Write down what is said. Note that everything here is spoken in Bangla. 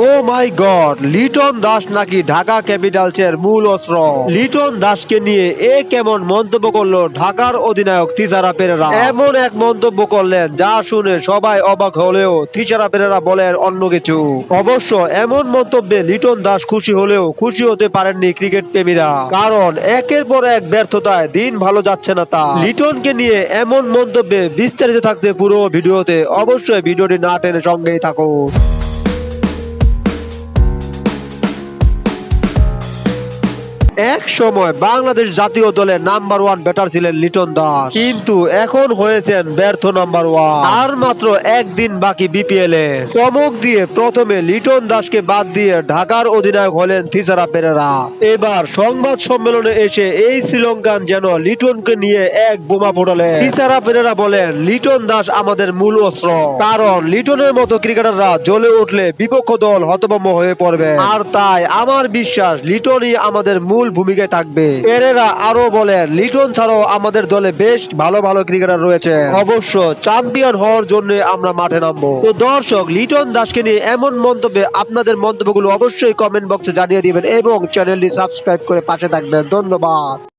O my god, Liton Das নাকি ঢাকা ক্যাপিটালসের মূল অস্ত্র? লিটন দাসকে নিয়ে এ কেমন মন্তব্য করল ঢাকার অধিনায়ক তিসারা পেরেরা? এমন এক মন্তব্য করলেন, যা শুনে সবাই অবাক হলেও তিসারা পেরেরা বলেন অন্য কিছু। অবশ্য এমন মন্তব্যে লিটন দাস খুশি হলেও খুশি হতে পারেননি ক্রিকেট প্রেমীরা। কারণ একের পর এক ব্যর্থতায় দিন ভালো যাচ্ছে না তা লিটনকে নিয়ে এমন মন্তব্যে বিস্তারিত থাকছে পুরো ভিডিওতে। অবশ্যই ভিডিওটি না টেনে সঙ্গেই থাকুন। এক সময় বাংলাদেশ জাতীয় দলের নাম্বার ওয়ান ব্যাটার ছিলেন লিটন দাস। কিন্তু এখন হয়েছেন ব্যর্থ নাম্বার ওয়ান। আর মাত্র একদিন বাকি বিপিএল এ। চমক দিয়ে প্রথমে লিটন দাসকে বাদ দিয়ে ঢাকার অধিনায়ক হলেন থিসারা পেরেরা। এবার সংবাদ সম্মেলনে এসে এই শ্রীলঙ্কান যেন লিটনকে নিয়ে এক বোমা ফোটালেন থিসারা পেরেরা বলেন, লিটন দাস আমাদের মূল অস্ত্র। কারণ লিটনের মতো ক্রিকেটাররা জ্বলে উঠলে বিপক্ষ দল হতভম্ব হয়ে পড়বে। আর তাই আমার বিশ্বাস, লিটনই আমাদের মূল ভূমিকায় থাকবে। এরেরা আরও বলেন, লিটন ছাড়াও আমাদের দলে বেশ ভালো ভালো ক্রিকেটার রয়েছে। অবশ্য চ্যাম্পিয়ন হওয়ার জন্য আমরা মাঠে নামবো। তো দর্শক, লিটন দাসকে নিয়ে এমন মন্তব্যে আপনাদের মন্তব্যগুলো অবশ্যই কমেন্ট বক্সে জানিয়ে দিবেন এবং চ্যানেলটি সাবস্ক্রাইব করে পাশে থাকবেন। ধন্যবাদ।